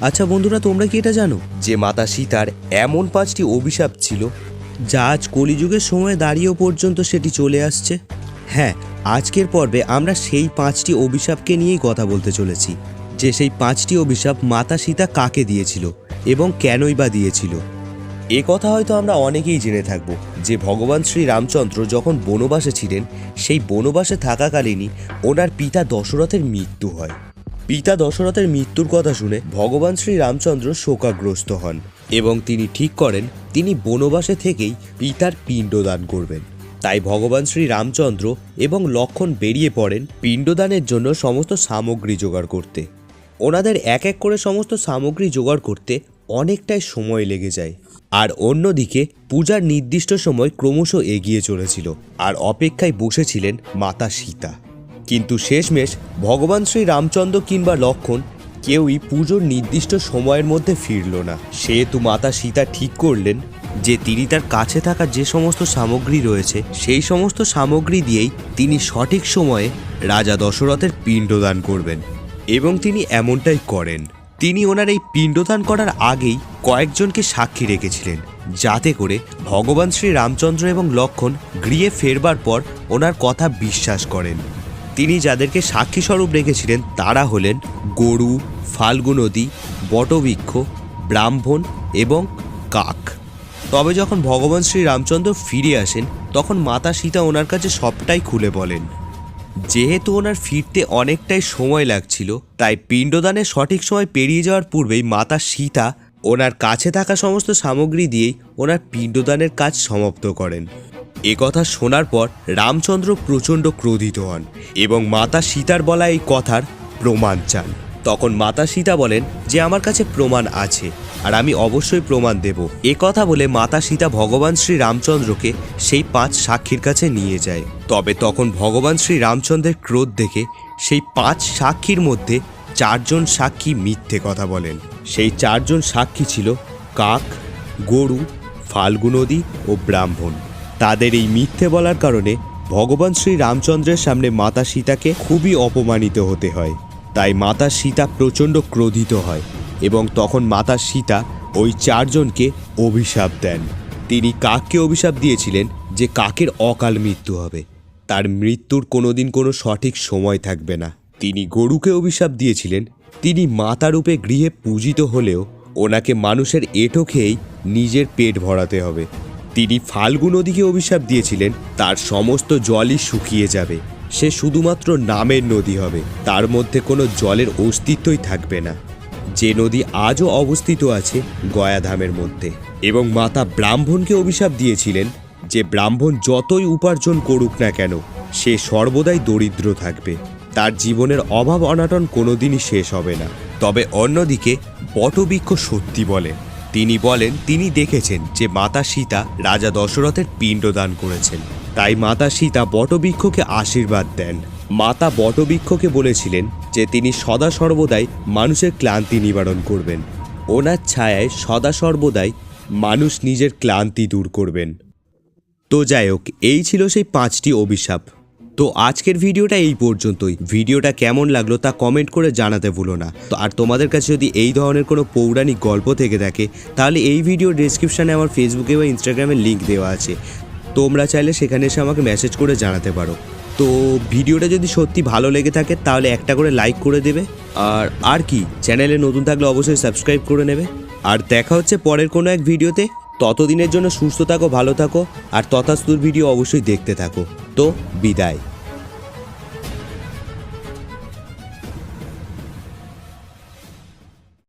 আচ্ছা বন্ধুরা তোমরা কি এটা জানো? যে মাতা সীতার এমন পাঁচটি অভিশাপ ছিল। যা আজ কলিযুগের সময় দাঁড়িয়েও পর্যন্ত সেটি চলে আসছে। হ্যাঁ আজকের পর্বে আমরা সেই পাঁচটি অভিশাপকে নিয়েই কথা বলতে চলেছি। যে সেই পাঁচটি অভিশাপ মাতা সীতা কাকে দিয়েছিল এবং কেনই বা দিয়েছিল? এ কথা হয়তো আমরা অনেকেই জেনে থাকব। যে ভগবান শ্রী রামচন্দ্র যখন বনবাসে ছিলেন সেই বনবাসে থাকাকালীনই ওনার পিতা দশরথের মৃত্যু হয়। পিতা দশরথের মৃত্যুর কথা শুনে ভগবান শ্রী রামচন্দ্র শোকাগ্রস্ত হন এবং তিনি ঠিক করেন, তিনি বনবাসে থেকেই পিতার পিণ্ডদান করবেন। তাই ভগবান শ্রী রামচন্দ্র এবং লক্ষণ বেরিয়ে পড়েন পিণ্ডদানের জন্য সমস্ত সামগ্রী জোগাড় করতে। ওনাদের এক এক করে সমস্ত সামগ্রী জোগাড় করতে অনেকটাই সময় লেগে যায়। আর অন্যদিকে পূজার নির্দিষ্ট সময় ক্রমশ এগিয়ে চলেছিল। আর অপেক্ষায় বসেছিলেন মাতা সীতা। কিন্তু শেষমেশ ভগবান শ্রী রামচন্দ্র কিংবা লক্ষণ কেউই পুজোর নির্দিষ্ট সময়ের মধ্যে ফিরল না। সেহেতু মাতা সীতা ঠিক করলেন যে তিনি তার কাছে থাকা যে সমস্ত সামগ্রী রয়েছে, সেই সমস্ত সামগ্রী দিয়েই তিনি সঠিক সময়ে রাজা দশরথের পিণ্ডদান করবেন এবং তিনি এমনটাই করেন। তিনি ওনার এই পিণ্ডদান করার আগেই কয়েকজনকে সাক্ষী রেখেছিলেন, যাতে করে ভগবান শ্রী রামচন্দ্র এবং লক্ষণ গৃহে ফেরবার পর ওনার কথা বিশ্বাস করেন। তিনি যাদেরকে সাক্ষী স্বরূপ রেখেছিলেন, তারা হলেন গরু ফাল্গু নদী বটবৃক্ষ, ব্রাহ্মণ এবং কাক। তবে যখন ভগবান শ্রী রামচন্দ্র ফিরে আসেন, তখন মাতা সীতা ওনার কাছে সবটাই খুলে বলেন। যেহেতু ওনার ফিরতে অনেকটাই সময় লাগছিল, তাই পিণ্ডদানের সঠিক সময় পেরিয়ে যাওয়ার পূর্বেই মাতা সীতা ওনার কাছে থাকা সমস্ত সামগ্রী দিয়েই ওনার পিণ্ডদানের কাজ সমাপ্ত করেন। কথা শোনার পর রামচন্দ্র প্রচণ্ড ক্রোধিত হন এবং মাতা সীতার বলা এই কথার প্রমাণ চান। তখন মাতা সীতা বলেন যে, আমার কাছে প্রমাণ আছে আর আমি অবশ্যই প্রমাণ দেব। এ কথা বলে মাতা সীতা ভগবান শ্রী রামচন্দ্রকে সেই পাঁচ সাক্ষীর কাছে নিয়ে যায়। তবে তখন ভগবান শ্রী রামচন্দ্রের ক্রোধ দেখে সেই পাঁচ সাক্ষীর মধ্যে চারজন সাক্ষী মিথ্যে কথা বলেন। সেই চারজন সাক্ষী ছিল কাক, গরু, ফাল্গুনদী ও ব্রাহ্মণ। তাদের এই মিথ্যে বলার কারণে ভগবান শ্রী রামচন্দ্রের সামনে মাতা সীতাকে খুবই অপমানিত হতে হয়। তাই মাতা সীতা প্রচণ্ড ক্রোধিত হয় এবং তখন মাতা সীতা ওই চারজনকে অভিশাপ দেন। তিনি কাককে অভিশাপ দিয়েছিলেন যে কাকের অকাল মৃত্যু হবে। তার মৃত্যুর কোনোদিন কোনো সঠিক সময় থাকবে না। তিনি গরুকে অভিশাপ দিয়েছিলেন। তিনি মাতা রূপে গৃহে পূজিত হলেও ওনাকে মানুষের এঁটো খেয়েই নিজের পেট ভরাতে হবে। তিনি ফাল্গু নদীকে অভিশাপ দিয়েছিলেন, তার সমস্ত জলই শুকিয়ে যাবে। সে শুধুমাত্র নামের নদী হবে, তার মধ্যে কোনো জলের অস্তিত্বই থাকবে না। যে নদী আজও অবস্থিত আছে, গয়াধামের মধ্যে। এবং মাতা ব্রাহ্মণকে অভিশাপ দিয়েছিলেন, যে ব্রাহ্মণ যতই উপার্জন করুক না কেন, সে সর্বদাই দরিদ্র থাকবে। তার জীবনের অভাব অনাটন কোনোদিনই শেষ হবে না। তবে অন্যদিকে বটবৃক্ষ সত্যি বলেন তিনি বলেন, তিনি দেখেছেন যে মাতা সীতা রাজা দশরথের পিণ্ডদান করেছেন। তাই মাতা সীতা বটবৃক্ষকে আশীর্বাদ দেন। মাতা বটবৃক্ষকে বলেছিলেন যে তিনি সদা সর্বদাই মানুষের ক্লান্তি নিবারণ করবেন। ওনার ছায়ায় সদা সর্বদাই মানুষ নিজের ক্লান্তি দূর করবেন। তো যাই হোক, এই ছিল সেই পাঁচটি অভিশাপ। তো আজকের ভিডিওটা এই পর্যন্তই। ভিডিওটা কেমন লাগল তা কমেন্ট করে জানাতে ভুলো না। তো আর তোমাদের কাছে যদি এই ধরনের কোনো পৌরাণিক গল্প থেকে থাকে তাহলে এই ভিডিও ডিসক্রিপশানে আমার ফেসবুকে বা ইনস্টাগ্রামে লিঙ্ক দেওয়া আছে। তোমরা চাইলে সেখানে এসে আমাকে মেসেজ করে জানাতে পারো। তো ভিডিওটা যদি সত্যি ভালো লেগে থাকে, তাহলে একটা করে লাইক করে দেবে। আর আর কি চ্যানেলে নতুন থাকলে অবশ্যই সাবস্ক্রাইব করে নেবে। আর দেখা হচ্ছে পরের কোনো এক ভিডিওতে। ততদিনের জন্য সুস্থ থাকো, ভালো থাকো, আর তথাস্তুর ভিডিও অবশ্যই দেখতে থাকো। তো, বিদায়।